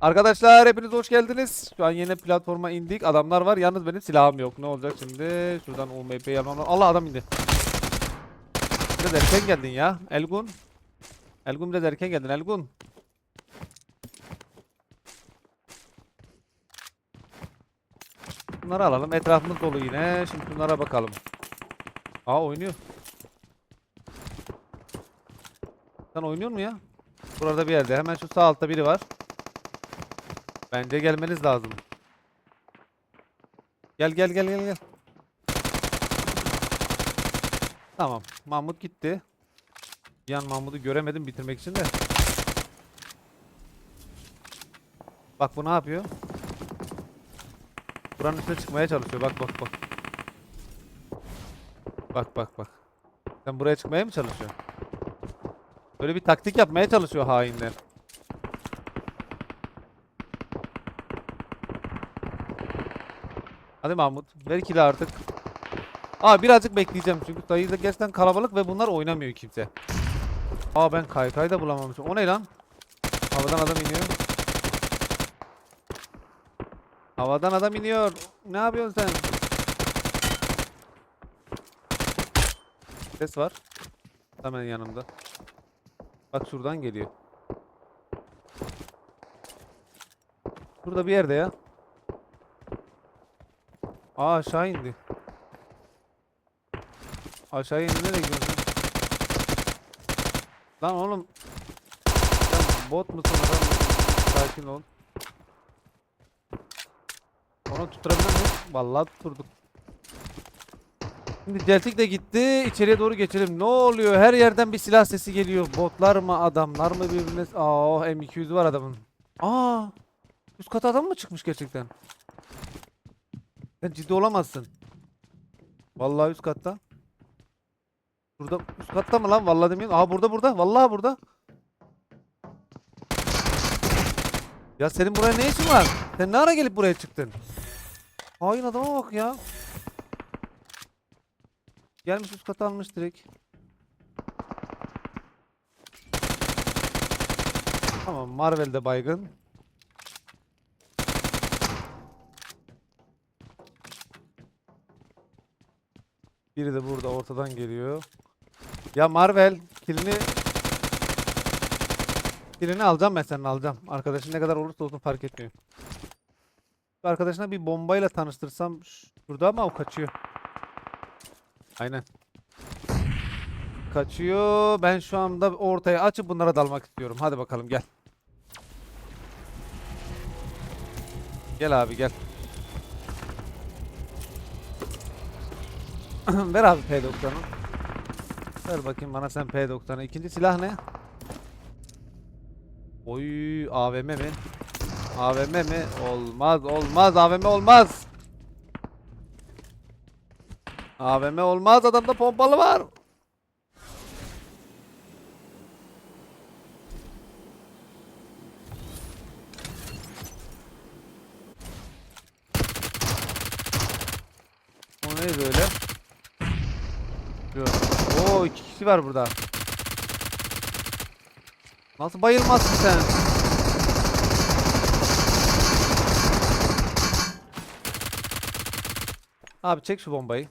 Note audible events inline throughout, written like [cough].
Arkadaşlar hepiniz hoş geldiniz. Şu an yeni platforma indik. Adamlar var. Yalnız benim silahım yok. Ne olacak şimdi? Şuradan UMP'yi almam lazım. Allah adam indi. Biraz erken geldin ya. Elgun. Elgun biraz erken geldin. Elgun. Bunları alalım. Etrafımız dolu yine. Şimdi bunlara bakalım. Aa oynuyor. Sen oynuyor mu ya? Burada bir yerde. Hemen şu sağ altta biri var. Bence gelmeniz lazım. Gel gel gel gel gel. Tamam. Mahmut gitti. Bir an Mahmut'u göremedim bitirmek için de. Bak bu ne yapıyor? Buranın üstüne çıkmaya çalışıyor. Bak bak bak. Bak bak bak. Sen buraya çıkmaya mı çalışıyorsun? Böyle bir taktik yapmaya çalışıyor hainler. Hadi Mahmut. Ver kili artık. Aa birazcık bekleyeceğim çünkü sayıda gerçekten kalabalık ve bunlar oynamıyor kimse. Aa ben kaykay da bulamamışım. O ne lan? Havadan adam iniyor. Havadan adam iniyor. Ne yapıyorsun sen? Ses var. Hemen yanımda. Bak şuradan geliyor. Burada bir yerde ya. Aa aşağı indi. Aşağı indi nereye gidiyorsun? Lan oğlum. Sen bot musun adam? Sakin ol. Onu tutturabilir miyiz? Vallahi tutturduk. Şimdi Celtic de gitti. İçeriye doğru geçelim. Ne oluyor? Her yerden bir silah sesi geliyor. Botlar mı adamlar mı birbirine? Aa M200 var adamın. Aa! Üst kata adam mı çıkmış gerçekten? Sen ciddi olamazsın. Vallahi üst katta. Burada üst katta mı lan? Vallahi demiyorum. Aa burada burada. Vallahi burada. Ya senin buraya ne işin var? Sen ne ara gelip buraya çıktın? Hain adama bak ya. Gelmiş üst kata almış direkt. Tamam Marvel'de baygın. Biri de burada ortadan geliyor. Ya Marvel kilini kilini alacağım ben senin alacağım. Arkadaşın ne kadar olursa olsun fark etmiyor. Arkadaşına bir bombayla tanıştırsam şurada ama o kaçıyor. Aynen. Kaçıyor. Ben şu anda ortaya açıp bunlara dalmak istiyorum. Hadi bakalım gel. Gel abi gel. [clears throat] Ver abi P90'ı. Ver bakayım bana sen P90'ı. İkinci silah ne? Oy AVM mi? AVM mi? Olmaz olmaz AVM olmaz. AVM olmaz adamda pompalı var. O neydi öyle? Şu. Oo iki kişi var burada. Nasıl bayılmazsın sen? Abi çek şu bombayı.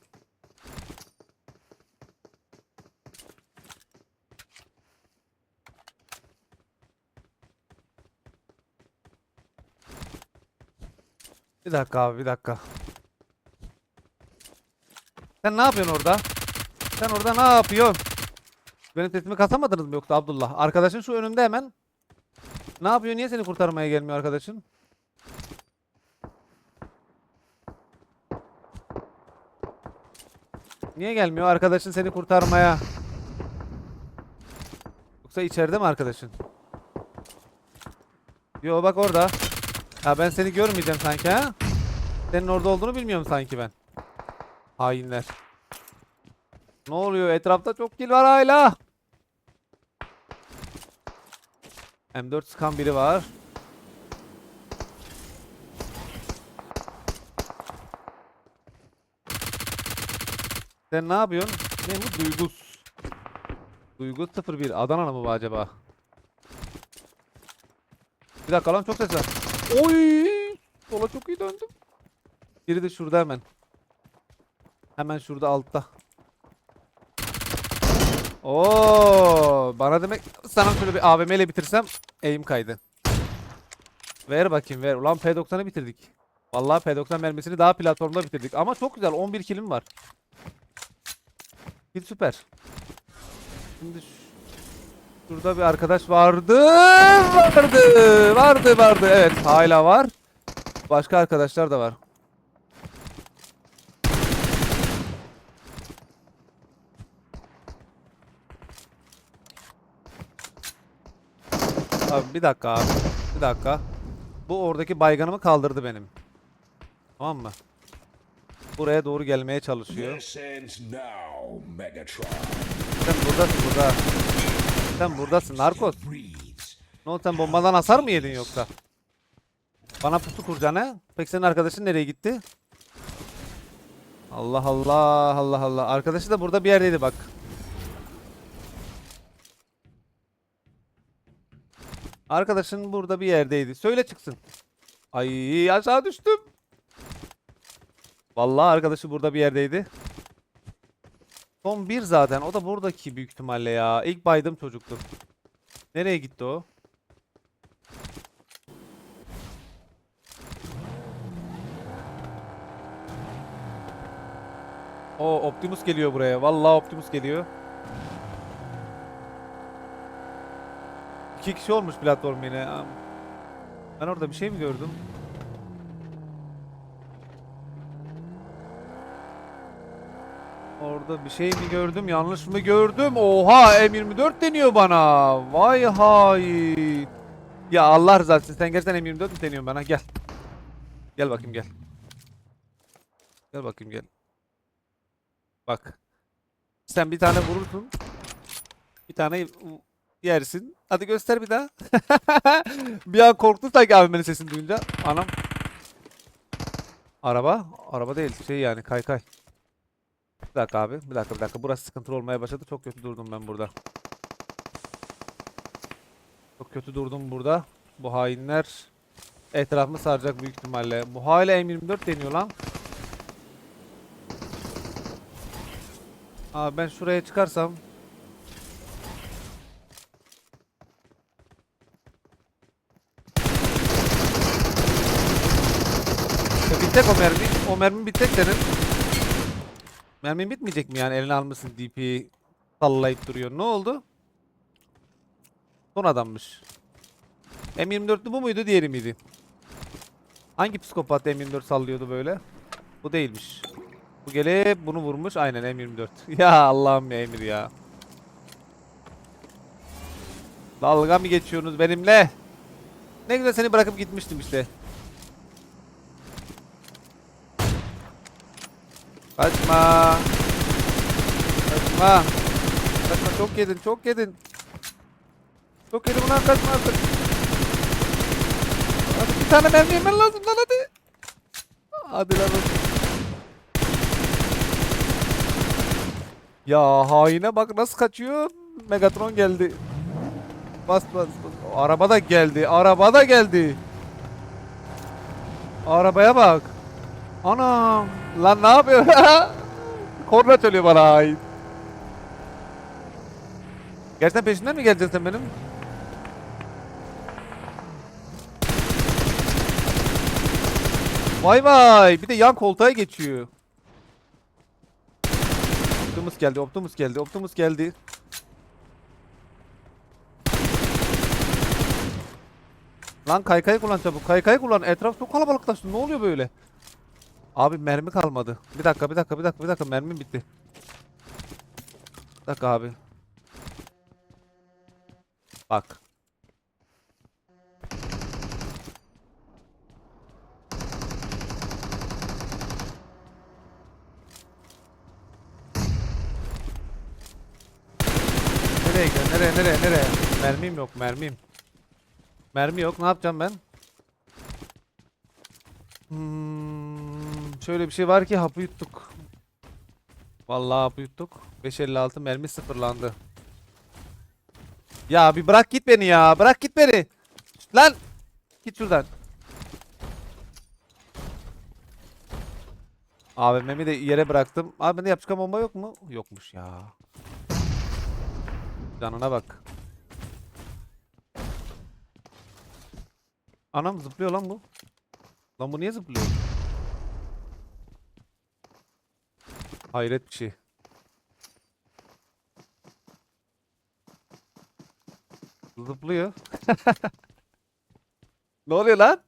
Bir dakika abi bir dakika. Sen ne yapıyorsun orada? Sen orada ne yapıyorsun? Benim sesimi kasamadınız mı yoksa Abdullah? Arkadaşın şu önümde hemen. Ne yapıyor? Niye seni kurtarmaya gelmiyor arkadaşın? Niye gelmiyor arkadaşın seni kurtarmaya? Yoksa içeride mi arkadaşın? Yo bak orada. Ya ben seni görmeyeceğim sanki ha? Senin orada olduğunu bilmiyorum sanki ben. Hainler. Ne oluyor? Etrafta çok kill var hala. M4 sıkan biri var. Sen ne yapıyorsun? Ne bu? Duygus. Duygus 01. Adanalı mı bu acaba? Bir dakika lan çok ses var. Oy! Sola çok iyi döndüm. Biri de şurada hemen. Hemen şurada altta. Oo, bana demek sana şöyle bir AVM ile bitirsem eğim kaydı. Ver bakayım ver. Ulan P90'ı bitirdik. Vallahi P90 mermisini daha platformda bitirdik. Ama çok güzel 11 kilim var. Kill süper. Şimdi şurada bir arkadaş vardı. Vardı. Vardı vardı. Evet hala var. Başka arkadaşlar da var. Abi bir dakika abi. Bir dakika. Bu oradaki bayganımı kaldırdı benim. Tamam mı? Buraya doğru gelmeye çalışıyor. Sen buradasın burada. Sen buradasın. Breathes. Ne oldu sen bombadan hasar mı yedin yoksa? Bana pusu kuracağına. Peki senin arkadaşın nereye gitti? Allah Allah Allah Allah. Arkadaşı da burada bir yerdeydi bak. Arkadaşın burada bir yerdeydi. Söyle çıksın. Ay aşağı düştüm. Vallahi arkadaşı burada bir yerdeydi. Son bir zaten. O da buradaki büyük ihtimalle ya. İlk baydım çocuktu. Nereye gitti o? O Optimus geliyor buraya. Vallahi Optimus geliyor. İki kişi olmuş platform yine. Ben orada bir şey mi gördüm? Orada bir şey mi gördüm? Yanlış mı gördüm? Oha M24 deniyor bana. Vay hay. Ya Allah rızası sen gerçekten M24 mi deniyorsun bana? Gel. Gel bakayım gel. Gel bakayım gel. Bak. Sen bir tane vurursun. Bir tane yersin. Hadi göster bir daha. [laughs] bir an korktu sanki abimin sesini duyunca. Anam. Araba. Araba değil. Şey yani kaykay. Bir dakika abi. Bir dakika bir dakika. Burası sıkıntılı olmaya başladı. Çok kötü durdum ben burada. Çok kötü durdum burada. Bu hainler etrafımı saracak büyük ihtimalle. Bu hala M24 deniyor lan. Abi ben şuraya çıkarsam Bitecek o mermi. O mermi bitecek senin. Mermin bitmeyecek mi yani eline almışsın DP'yi sallayıp duruyor. Ne oldu? Son adammış. M24'lü bu muydu diğeri miydi? Hangi psikopat M24 sallıyordu böyle? Bu değilmiş. Bu gelip bunu vurmuş. Aynen M24. [laughs] Ya Allah'ım ya Emir ya. Dalga mı geçiyorsunuz benimle? Ne güzel seni bırakıp gitmiştim işte. Kaçma. Kaçma. Kaçma çok yedin çok yedin. Çok yedin ulan kaçma artık. Hadi bir tane mermi yemen lazım lan hadi. Hadi lan. Ya haine bak nasıl kaçıyor. Megatron geldi. Bas bas bas. Araba da geldi. Araba da geldi. Arabaya bak. Anam. Lan ne yapıyor? [laughs] Korna çalıyor bana hain. Gerçekten peşinden mi geleceksin sen benim? Vay vay. Bir de yan koltuğa geçiyor. Optimus geldi, Optimus geldi, Optimus geldi. Lan kaykay kullan çabuk. Kaykay kullan. Etraf çok kalabalıklaştı. Ne oluyor böyle? Abi mermi kalmadı. Bir dakika, bir dakika, bir dakika, bir dakika. Mermim bitti. Bir dakika abi. Bak. Nereye gidiyorsun? Nereye, nereye, nereye? Mermim yok, mermim. Mermi yok. Ne yapacağım ben? Hmm, şöyle bir şey var ki hapı yuttuk. Vallahi hapı yuttuk. 5.56 mermi sıfırlandı. Ya bir bırak git beni ya. Bırak git beni. Lan. Git şuradan. AVM'mi de yere bıraktım. Abi bende yapışkan bomba yok mu? Yokmuş ya. Canına bak. Anam zıplıyor lan bu. Lan bu niye zıplıyor? Hayret bir şey. Zıplıyor. [laughs] ne oluyor lan?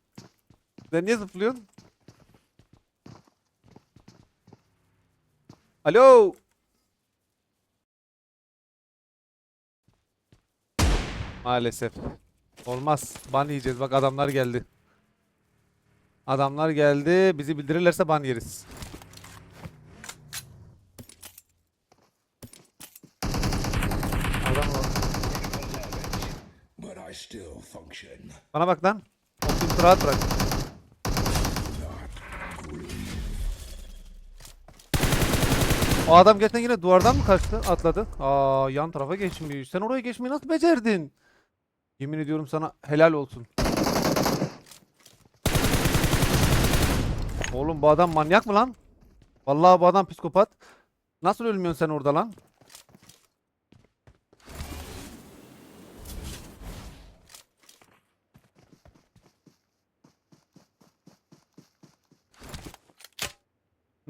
Sen niye zıplıyorsun? Alo. Maalesef. Olmaz. Ban yiyeceğiz. Bak adamlar geldi. Adamlar geldi. Bizi bildirirlerse ban yeriz. Bana bak lan. Optimus rahat bırak. O adam gerçekten yine duvardan mı kaçtı? Atladı. Aa yan tarafa geçmiş. Sen oraya geçmeyi nasıl becerdin? Yemin ediyorum sana helal olsun. Oğlum bu adam manyak mı lan? Vallahi bu adam psikopat. Nasıl ölmüyorsun sen orada lan?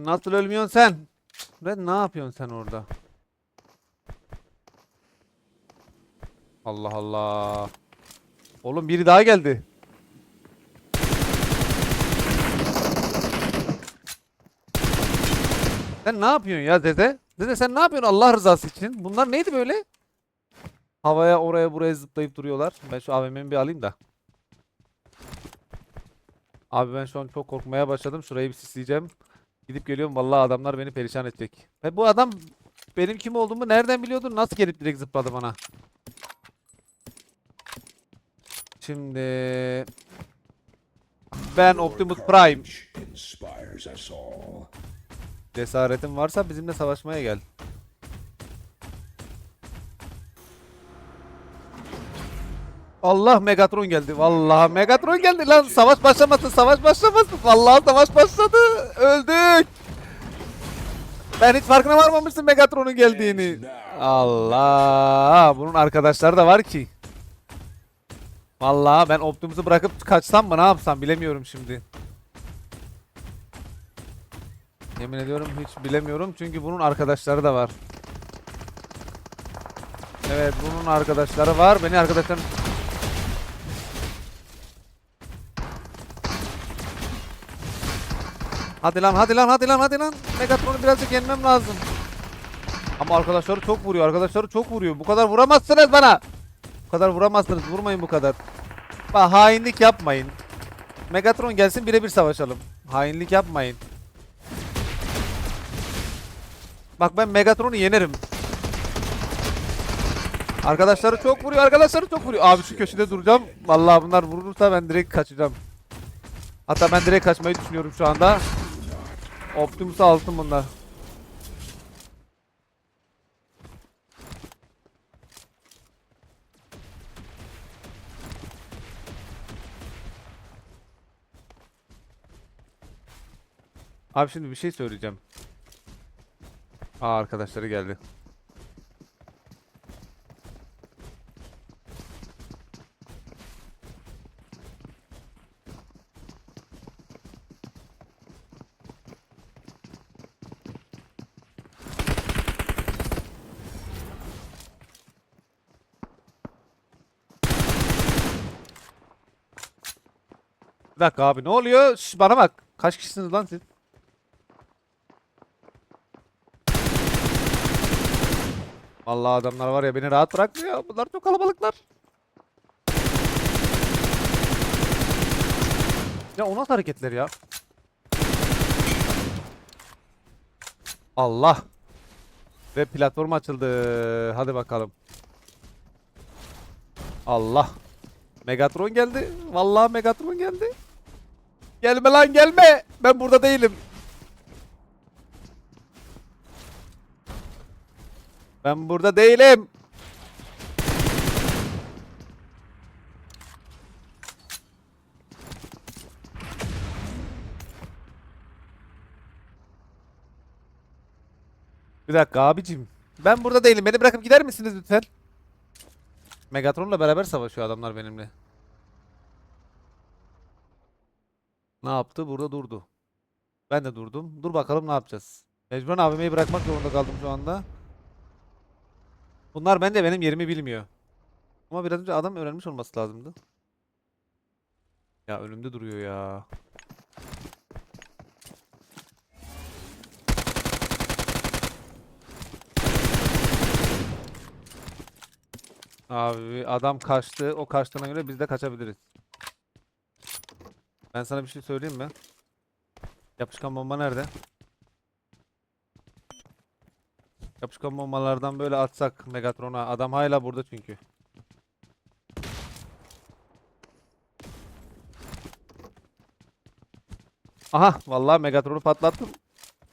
Nasıl ölmüyorsun sen? Red ne yapıyorsun sen orada? Allah Allah. Oğlum biri daha geldi. Sen ne yapıyorsun ya dede? Dede sen ne yapıyorsun Allah rızası için? Bunlar neydi böyle? Havaya oraya buraya zıplayıp duruyorlar. Ben şu AVM'mi bir alayım da. Abi ben şu an çok korkmaya başladım. Şurayı bir sisleyeceğim. Gidip geliyorum vallahi adamlar beni perişan edecek. Ve bu adam benim kim olduğumu nereden biliyordu? Nasıl gelip direkt zıpladı bana? Şimdi ben Optimus Prime. Cesaretin varsa bizimle savaşmaya gel. Allah Megatron geldi. Vallahi Megatron geldi lan. Savaş başlamasın. Savaş başlamasın. Vallahi savaş başladı. Öldük. Ben hiç farkına varmamıştım Megatron'un geldiğini. Allah. Bunun arkadaşları da var ki. Vallahi ben Optimus'u bırakıp kaçsam mı ne yapsam bilemiyorum şimdi. Yemin ediyorum hiç bilemiyorum çünkü bunun arkadaşları da var. Evet bunun arkadaşları var. Beni arkadaşlarım... Hadi lan hadi lan hadi lan hadi lan. Megatron'u birazcık yenmem lazım. Ama arkadaşları çok vuruyor. Arkadaşları çok vuruyor. Bu kadar vuramazsınız bana. Bu kadar vuramazsınız. Vurmayın bu kadar. Bak hainlik yapmayın. Megatron gelsin birebir savaşalım. Hainlik yapmayın. Bak ben Megatron'u yenerim. Arkadaşları çok vuruyor. Arkadaşları çok vuruyor. Abi şu köşede duracağım. Vallahi bunlar vurursa ben direkt kaçacağım. Hatta ben direkt kaçmayı düşünüyorum şu anda. Optimus'u alsın bunlar. Abi şimdi bir şey söyleyeceğim. Aa arkadaşları geldi. Dakika abi ne oluyor? Şş, bana bak. Kaç kişisiniz lan siz? Vallahi adamlar var ya beni rahat bırakmıyor. Bunlar çok kalabalıklar. Ya o nasıl hareketler ya? Allah. Ve platform açıldı. Hadi bakalım. Allah. Megatron geldi. Vallahi Megatron geldi. Gelme lan gelme. Ben burada değilim. Ben burada değilim. Bir dakika abicim. Ben burada değilim. Beni bırakıp gider misiniz lütfen? Megatron'la beraber savaşıyor adamlar benimle. Ne yaptı? Burada durdu. Ben de durdum. Dur bakalım ne yapacağız. Mecburen AVM'yi bırakmak zorunda kaldım şu anda. Bunlar bence benim yerimi bilmiyor. Ama biraz önce adam öğrenmiş olması lazımdı. Ya önümde duruyor ya. Abi adam kaçtı. O kaçtığına göre biz de kaçabiliriz. Ben sana bir şey söyleyeyim mi? Yapışkan bomba nerede? Yapışkan bombalardan böyle atsak Megatron'a. Adam hala burada çünkü. Aha vallahi Megatron'u patlattım.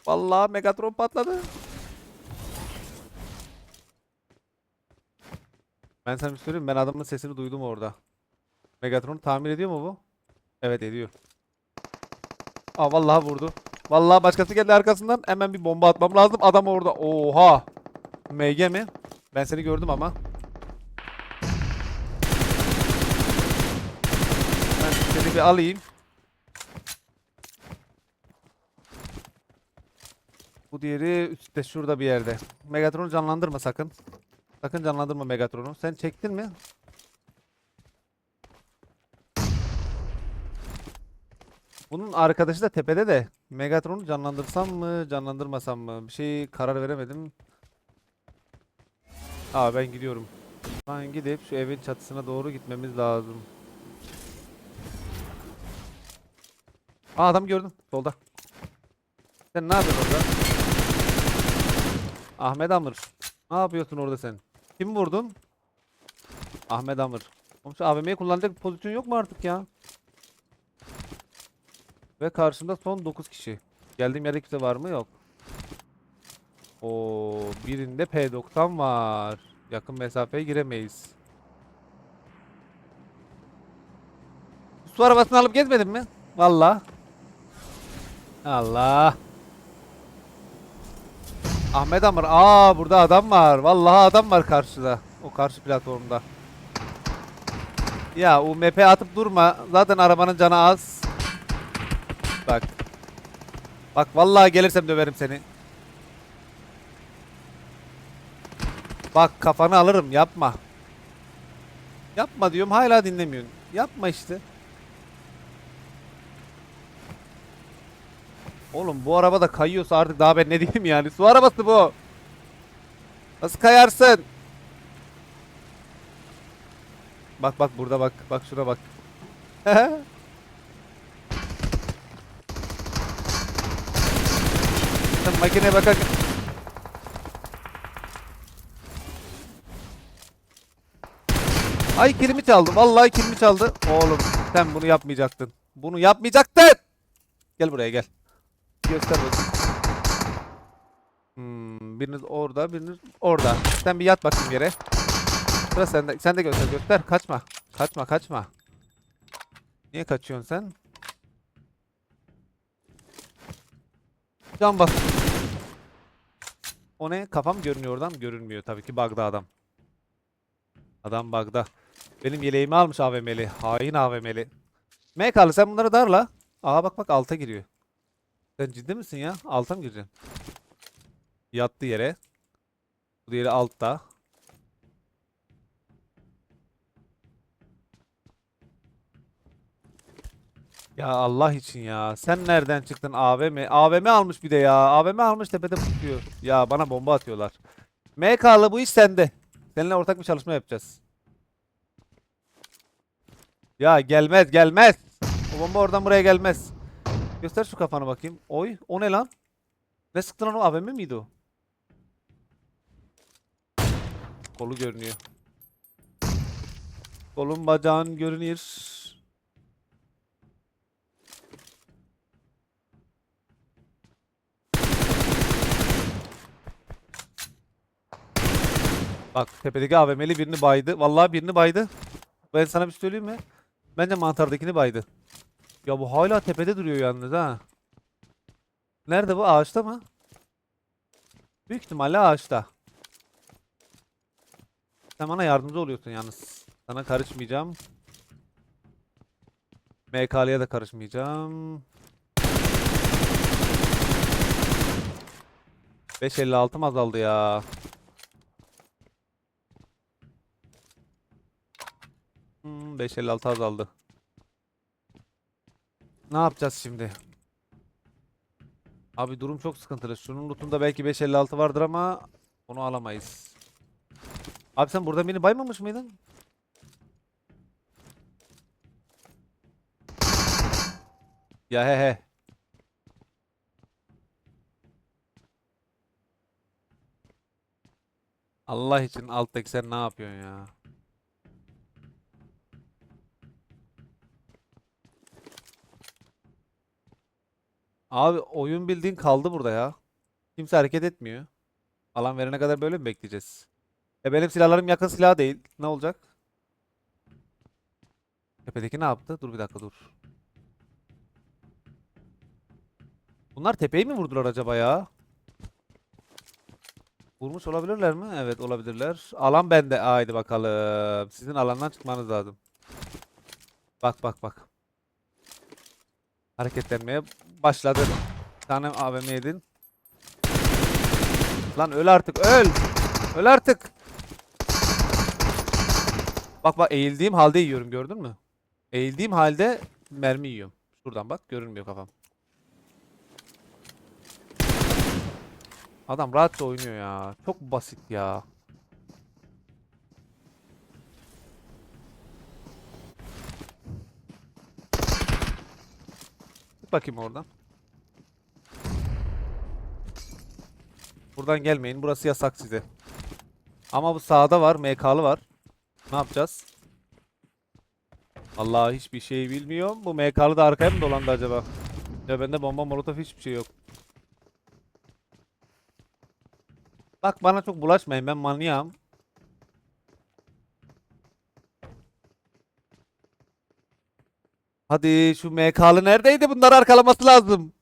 Vallahi Megatron patladı. Ben sana bir şey söyleyeyim? Ben adamın sesini duydum orada. Megatron'u tamir ediyor mu bu? Evet ediyor. Aa vallahi vurdu. Vallahi başkası geldi arkasından. Hemen bir bomba atmam lazım. Adam orada. Oha. MG mi? Ben seni gördüm ama. Ben seni bir alayım. Bu diğeri üstte şurada bir yerde. Megatron'u canlandırma sakın. Sakın canlandırma Megatron'u. Sen çektin mi? Bunun arkadaşı da tepede de. Megatron'u canlandırsam mı, canlandırmasam mı? Bir şey karar veremedim. Aa ben gidiyorum. Ben gidip şu evin çatısına doğru gitmemiz lazım. Aa adam gördüm solda. Sen ne yapıyorsun orada? Ahmet Amır. Ne yapıyorsun orada sen? Kim vurdun? Ahmet Amır. Oğlum şu AVM'yi kullanacak pozisyon yok mu artık ya? Ve karşımda son 9 kişi. Geldiğim yerde kimse var mı? Yok. O birinde P90 var. Yakın mesafeye giremeyiz. Su arabasını alıp gezmedin mi? Valla. Allah. Ahmet Amır. Aa burada adam var. Vallahi adam var karşıda. O karşı platformda. Ya UMP atıp durma. Zaten arabanın canı az. Bak. Bak vallahi gelirsem döverim seni. Bak kafanı alırım yapma. Yapma diyorum hala dinlemiyorsun. Yapma işte. Oğlum bu araba da kayıyorsa artık daha ben ne diyeyim yani. Su arabası bu. Nasıl kayarsın? Bak bak burada bak. Bak şuna bak. [laughs] Sen makineye bakarken Ay kilimi çaldı. Vallahi kilimi çaldı. Oğlum sen bunu yapmayacaktın. Bunu yapmayacaktın. Gel buraya gel. Göster bakayım. Hmm, biriniz orada, biriniz orada. Sen bir yat bakayım yere. Sıra sende. Sen de göster, göster. Kaçma. Kaçma, kaçma. Niye kaçıyorsun sen? Can bas. O ne? Kafam görünüyor oradan. Görünmüyor tabii ki bug'da adam. Adam bug'da. Benim yeleğimi almış AVM'li. Hain AVM'li. MK'lı sen bunları darla. Aa bak bak alta giriyor. Sen ciddi misin ya? Alta mı gireceksin? Yattı yere. Bu diğeri altta. Ya Allah için ya. Sen nereden çıktın AVM? AVM almış bir de ya. AVM almış tepede tutuyor. Ya bana bomba atıyorlar. MK'lı bu iş sende. Seninle ortak bir çalışma yapacağız. Ya gelmez gelmez. O bomba oradan buraya gelmez. Göster şu kafanı bakayım. Oy o ne lan? Ne sıktın lan o AVM miydi o? Kolu görünüyor. Kolun bacağın görünür. Bak tepedeki AVM'li birini baydı. Vallahi birini baydı. Ben sana bir şey söyleyeyim mi? Bence mantardakini baydı. Ya bu hala tepede duruyor yalnız ha. Nerede bu? Ağaçta mı? Büyük ihtimalle ağaçta. Sen bana yardımcı oluyorsun yalnız. Sana karışmayacağım. MK'liye de karışmayacağım. 5.56 azaldı ya. Hmm, 5.56 azaldı. Ne yapacağız şimdi? Abi durum çok sıkıntılı. Şunun lootunda belki 5.56 vardır ama onu alamayız. Abi sen burada beni baymamış mıydın? Ya he he. Allah için alttaki sen ne yapıyorsun ya? Abi oyun bildiğin kaldı burada ya. Kimse hareket etmiyor. Alan verene kadar böyle mi bekleyeceğiz? E benim silahlarım yakın silah değil. Ne olacak? Tepedeki ne yaptı? Dur bir dakika dur. Bunlar tepeyi mi vurdular acaba ya? Vurmuş olabilirler mi? Evet olabilirler. Alan bende. Haydi bakalım. Sizin alandan çıkmanız lazım. Bak bak bak. Hareketlenmeye başladı. Bir tane AVM yedin. Lan öl artık öl. Öl artık. Bak bak eğildiğim halde yiyorum gördün mü? Eğildiğim halde mermi yiyorum. Şuradan bak görünmüyor kafam. Adam rahatça oynuyor ya. Çok basit ya. Bakayım oradan. Buradan gelmeyin. Burası yasak size. Ama bu sağda var. MK'lı var. Ne yapacağız? Allah hiçbir şey bilmiyorum. Bu MK'lı da arkaya mı dolandı acaba? Ya bende bomba molotof hiçbir şey yok. Bak bana çok bulaşmayın. Ben manyağım. Hadi şu MK'lı neredeydi? Bunları arkalaması lazım.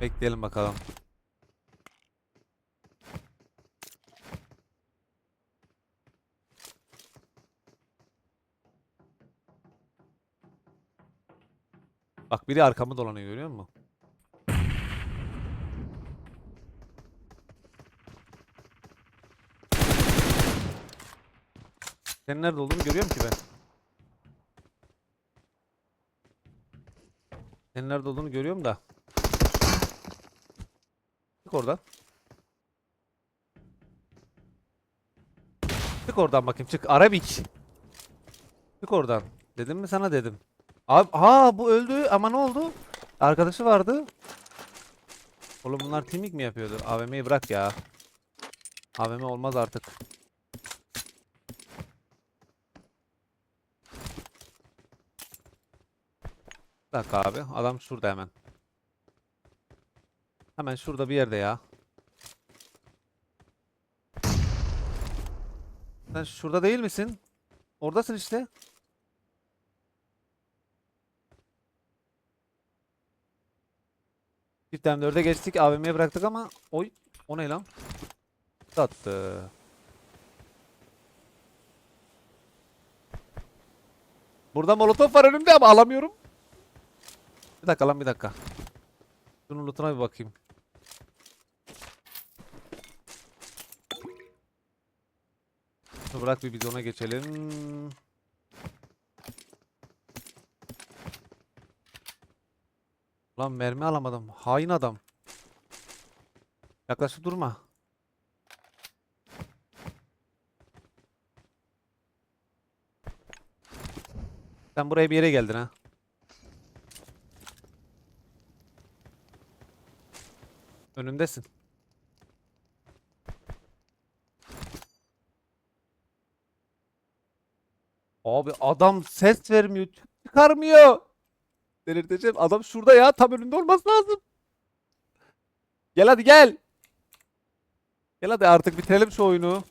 Bekleyelim bakalım. Bak biri arkamı dolanıyor görüyor musun? Senin nerede olduğunu görüyorum ki ben. Senin nerede olduğunu görüyorum da. Çık oradan. Çık oradan bakayım çık. Arabik. Çık oradan. Dedim mi sana dedim. Abi ha bu öldü ama ne oldu? Arkadaşı vardı. Oğlum bunlar timik mi yapıyordu? AVM'yi bırak ya. AVM olmaz artık. Dakika abi. Adam şurada hemen. Hemen şurada bir yerde ya. Sen şurada değil misin? Oradasın işte. Çift M4'e geçtik. AVM'ye bıraktık ama oy o ne lan? Sattı. Burada molotof var önümde ama alamıyorum. Bir dakika lan bir dakika. Şunun lootuna bir bakayım. Bırak bir biz ona geçelim. Lan mermi alamadım. Hain adam. Yaklaşıp durma. Sen buraya bir yere geldin ha. Önümdesin. Abi adam ses vermiyor. Çıkarmıyor. Delirteceğim. Adam şurada ya. Tam önünde olması lazım. Gel hadi gel. Gel hadi artık bitirelim şu oyunu.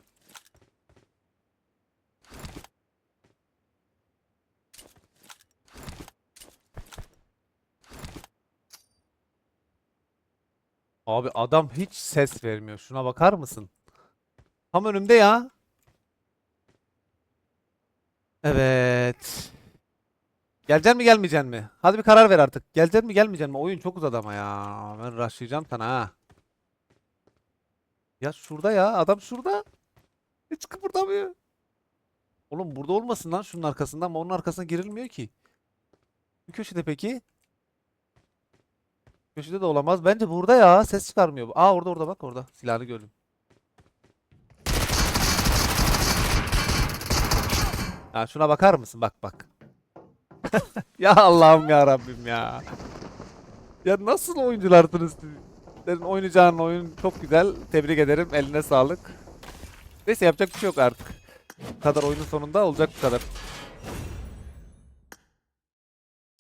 Abi adam hiç ses vermiyor. Şuna bakar mısın? Tam önümde ya. Evet. Geleceksin mi gelmeyeceksin mi? Hadi bir karar ver artık. Geleceksin mi gelmeyeceksin mi? Oyun çok uzadı ama ya. Ben rushlayacağım sana ha. Ya şurada ya. Adam şurada. Hiç kıpırdamıyor. Oğlum burada olmasın lan şunun arkasından ama onun arkasına girilmiyor ki. Bu köşede peki? Köşede de olamaz. Bence burada ya. Ses çıkarmıyor. Aa orada orada bak orada. Silahını gördüm. Ya şuna bakar mısın? Bak bak. [laughs] ya Allah'ım ya Rabbim ya. Ya nasıl oyuncularsınız siz? Senin oynayacağın oyun çok güzel. Tebrik ederim. Eline sağlık. Neyse yapacak bir şey yok artık. Bu kadar oyunun sonunda olacak bu kadar.